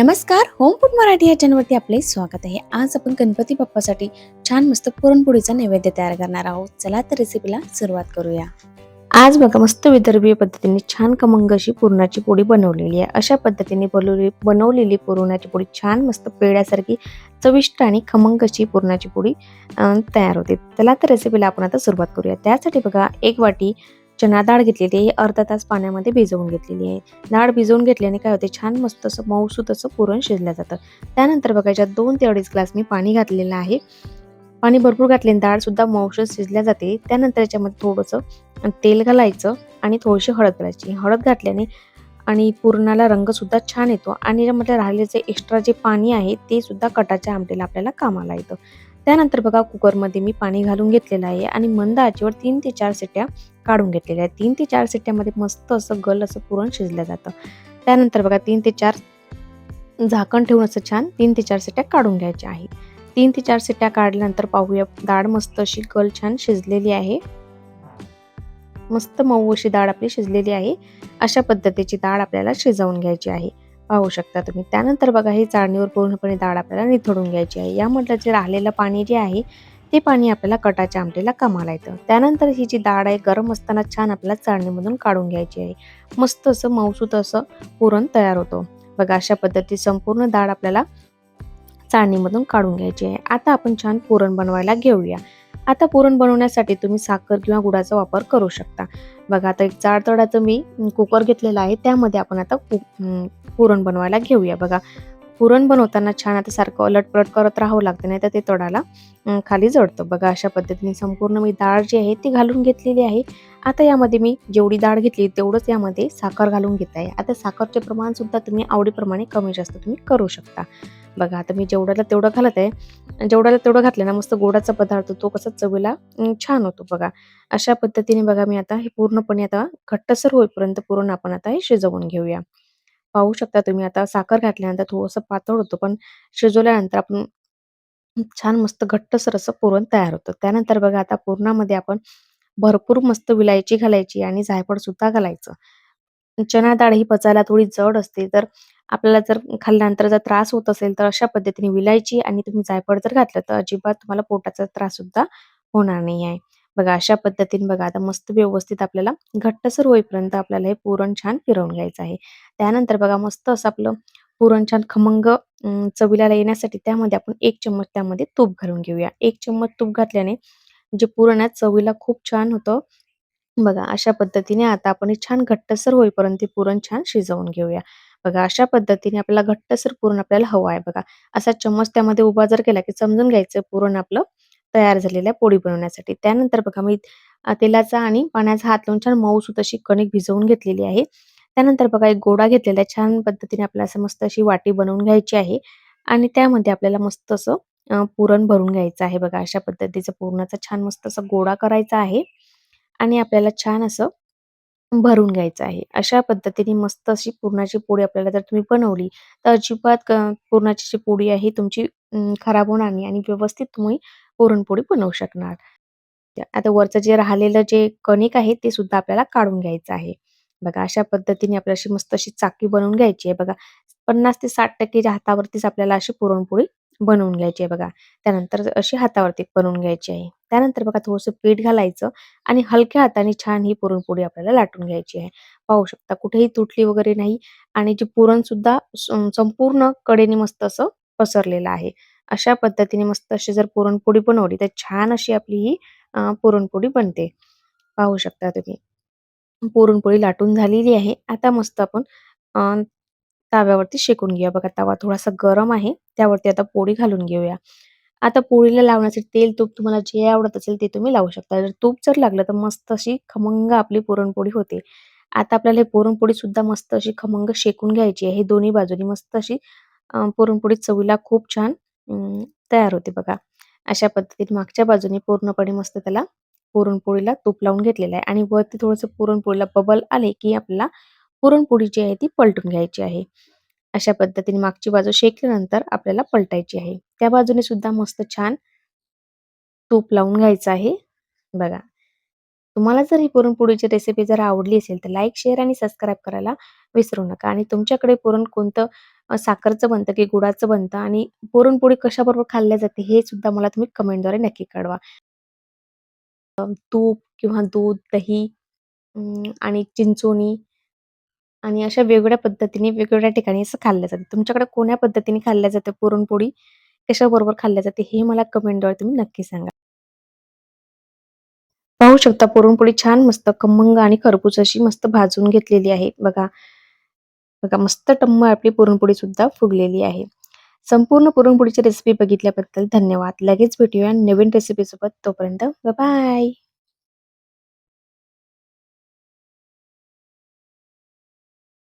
नमस्कार home food Marathi या चॅनलवरती आपले स्वागत आहे. आज आपण गणपती बाप्पासाठी छान मस्त पुरणपोळीचा नैवेद्य तयार करणार आहोत. चला तर रेसिपीला सुरुवात करूया. आज बघा मस्त विदर्भीय पद्धतीने छान कमंग अशी पुरणाची पोळी बनवलेली आहे. अशा पद्धतीने बनवली बनवलेली पुरणाची पोळी छान मस्त पेड्यासारखी चविष्ट आणि खमंग अशी पुरणाची पोळी तयार होते. चला तर रेसिपीला आपण आता सुरुवात करूया. त्यासाठी बघा एक वाटी चना डाळ घेतलेली आहे अर्धा तास पाण्यामध्ये भिजवून घेतलेली आहे. डाळ भिजवून घेतल्याने काय होते? छान मस्त असं मऊसूत असं पुरण शिजलं जातं. त्यानंतर बघा दोन ते अडीच ग्लास मी पाणी घातलेलं आहे. पाणी भरपूर घातले डाळसुद्धा मऊसूत शिजल्या जाते. त्यानंतर याच्यामध्ये थोडंसं तेल घालायचं आणि थोडीशी हळद घालायची. हळद घातल्याने आणि पुरणाला रंगसुद्धा छान येतो आणि याच्यामध्ये राहिलेलं जे एक्स्ट्रा जे पाणी आहे ते सुद्धा कटाच्या आमटीला आपल्याला कामाला येतं. त्यानंतर बघा कुकरमध्ये मी पाणी घालून घेतलेलं आहे आणि मंद आचेवर तीन ते चार सिट्ट्या काढून घेतलेल्या आहेत. तीन ते चार सिट्ट्यामध्ये मस्त असं गल असं पुरण शिजलं जातं. त्यानंतर बघा तीन ते चार झाकण ठेवून असं छान तीन ते चार सिट्ट्या काढून घ्यायच्या आहे तीन ते चार सिट्ट्या काढल्यानंतर पाहूया डाळ मस्त अशी गल छान शिजलेली आहे. मस्त मऊ अशी डाळ आपली शिजलेली आहे. अशा पद्धतीची डाळ आपल्याला शिजवून घ्यायची आहे. पाहू शकता तुम्ही. त्यानंतर बघा ही चाळणीवर पूर्णपणे डाळ आपल्याला निथळून घ्यायची आहे. यामधलं जे राहिलेलं पाणी जे आहे ते पाणी आपल्याला कटाच्या आमटीला कमाला येतं. त्यानंतर ही जी डाळ आहे गरम असताना छान आपल्याला चाळणीमधून काढून घ्यायची आहे. मस्त असं मऊसूत असं पुरण तयार होतो. बघा अशा पद्धती संपूर्ण डाळ आपल्याला चाळणीमधून काढून घ्यायची आहे. आता आपण छान पुरण बनवायला घेऊया. आता पुरण बनवण्यासाठी तुम्ही साखर किंवा गुळाचा वापर करू शकता. बघा आता एक जाड तोडाचं मी कुकर घेतलेला आहे त्यामध्ये आपण आता पुरण बनवायला घेऊया. बघा पुरण बनवताना छान आता सारखं अलटपलट करत राहावं लागतं नाही तर ते तोडाला खाली जडतं बघा अशा पद्धतीने संपूर्ण मी डाळ जी आहे ती घालून घेतलेली आहे. आता यामध्ये मी जेवढी डाळ घेतली तेवढंच यामध्ये साखर घालून घेत आहे. आता साखरचे प्रमाण सुद्धा तुम्ही आवडीप्रमाणे कमी जास्त तुम्ही करू शकता. बघा आता मी जेवढ्याला तेवढं घालत आहे जेवढ्याला तेवढं घातलं ना मस्त गोडाचा पदार्थ तो कसा चवीला छान होतो. बघा अशा पद्धतीने बघा मी आता हे पूर्णपणे आता घट्टसर होईपर्यंत पुरण आपण आता हे शिजवून घेऊया. पाहू शकता तुम्ही. आता साखर घातल्यानंतर थोडंसं पातळ होतं पण शिजवल्यानंतर आपण छान मस्त घट्टसर असं पुरण तयार होतं. त्यानंतर बघा आता पुरणामध्ये आपण भरपूर मस्त विलायची घालायची आणि जायफळ सुद्धा घालायचं. चणा डाळ ही पचायला थोडी जड असते तर आपल्याला जर खाल्ल्यानंतर जर त्रास होत असेल तर अशा पद्धतीने विलायची आणि तुम्ही जायफळ जर घातलं तर अजिबात तुम्हाला पोटाचा त्रास सुद्धा होणार नाही आहे. बघा अशा पद्धतीने बघा आता मस्त व्यवस्थित आपल्याला घट्टसर होईपर्यंत आपल्याला हे पुरण छान फिरवून घ्यायचं आहे. त्यानंतर बघा मस्त असं आपलं पुरण छान खमंग चवीला येण्यासाठी त्यामध्ये आपण एक चम्मच त्यामध्ये तूप घालून घेऊया. एक चम्मच तूप घातल्याने जे पुरण आहे चवीला खूप छान होतं. बघा अशा पद्धतीने आता आपण छान घट्टसर होईपर्यंत पुरण छान शिजवून घेऊया. बघा अशा पद्धतीने आपल्याला घट्टसर पुरण आपल्याला हवं आहे बघा. असा चम्मच त्यामध्ये उभा जर केला की समजून घ्यायचं पुरण आपलं तयार झालेल्या पोळी बनवण्यासाठी. त्यानंतर बघा मी तेलाचा आणि पाण्याचा हात लावून छान मऊसूत अशी कणिक भिजवून घेतलेली आहे. त्यानंतर बघा एक गोडा घेतलेला आहे छान पद्धतीने आपल्याला असं मस्त अशी वाटी बनवून घ्यायची आहे. आणि त्यामध्ये आपल्याला मस्त असं पुरण भरून घ्यायचं आहे बघा अशा पद्धतीचं पुरणाचा छान मस्त असा गोळा करायचा आहे. आणि आपल्याला छान असं भरून घ्यायचं आहे. अशा पद्धतीने मस्त अशी पुरणाची पोळी आपल्याला जर तुम्ही बनवली तर अजिबात पुरणाची जी पोळी आहे तुमची खराब होणार नाही आणि व्यवस्थित तुम्ही पुरणपोळी बनवू शकणार. आता वरचं जे राहिलेलं जे कणिक आहे ते सुद्धा आपल्याला काढून घ्यायचं आहे. बघा अशा पद्धतीने आपल्याला अशी मस्त अशी चाकी बनवून घ्यायची आहे. बघा पन्नास ते साठ टक्केच्या हातावरतीच आपल्याला अशी पुरणपोळी बनवून घ्यायची आहे बघा. त्यानंतर अशी हातावरती बनवून घ्यायची आहे. त्यानंतर बघा थोडंसं पीठ घालायचं आणि हलक्या हाताने छान ही पुरणपोळी आपल्याला लाटून घ्यायची आहे. पाहू शकता कुठेही तुटली वगैरे नाही आणि जे पुरण सुद्धा सं- संपूर्ण कडेने मस्त असं पसरलेलं आहे. अशा पद्धतीने मस्त अशी जर पुरणपोळी बनवली तर छान अशी आपली ही पुरणपोळी बनते. पाहू शकता तुम्ही. पुरणपोळी लाटून झालेली आहे. आता मस्त आपण तव्यावरती शेकून घेऊया. बघा तवा थोडासा गरम आहे. त्यावरती आता पोळी घालून घेऊया. आता पोळीला लावण्यासाठी तेल तूप तुम्हाला जे आवडत असेल ते तुम्ही लावू शकता. जर तूप जर लागलं तर मस्त अशी खमंग आपली पुरणपोळी होते. आता आपल्याला हे पुरणपोळी सुद्धा मस्त अशी खमंग शेकून घ्यायची आहे. दोन्ही बाजूनी मस्त अशी पुरणपोळी चवीला खूप छान अं, तयार होते बघा. अशा पद्धतीने मागच्या बाजूने पूर्णपणे मस्त त्याला पुरणपोळीला तूप लावून घेतलेलं आहे आणि वरती थोडंसं पुरणपोळीला बबल आले की आपल्याला पुरणपोळी जी आहे ती पलटून घ्यायची आहे. अशा पद्धतीने मागची बाजू शेकल्यानंतर आपल्याला पलटायची आहे. त्या बाजूने सुद्धा मस्त छान तूप लावून घ्यायचं आहे. बघा. तुम्हाला जर ही पुरणपोळीची रेसिपी जर आवडली असेल तर लाईक शेअर आणि सबस्क्राईब करायला विसरू नका. आणि तुमच्याकडे पुरण कोणतं साखरचं बनतं की गुळाचं बनतं आणि पुरणपोळी कशाबरोबर खाल्ल्या जाते हे सुद्धा मला तुम्ही कमेंटद्वारे नक्की कळवा. तूप किंवा दूध, दही अं, आणि चिंचोणी आणि अशा वेगवेगळ्या पद्धतीने वेगवेगळ्या ठिकाणी असं खाल्लं जातं. तुमच्याकडे कोण्या पद्धतीने खाल्ल्या जाते पुरणपोळी, कशाबरोबर खाल्ल्या जाते हे मला कमेंटद्वारे तुम्ही नक्की सांगा. पाहू शकता पुरणपोळी छान मस्त खमंग आणि खरपूस अशी मस्त भाजून घेतलेली आहे. बघा, बघा मस्त टम्म आपली पुरणपोळी सुद्धा फुगलेली आहे. संपूर्ण पुरणपोळीची रेसिपी बघितल्याबद्दल धन्यवाद. लगेच भेटूया नवीन रेसिपीसोबत. तोपर्यंत बाय.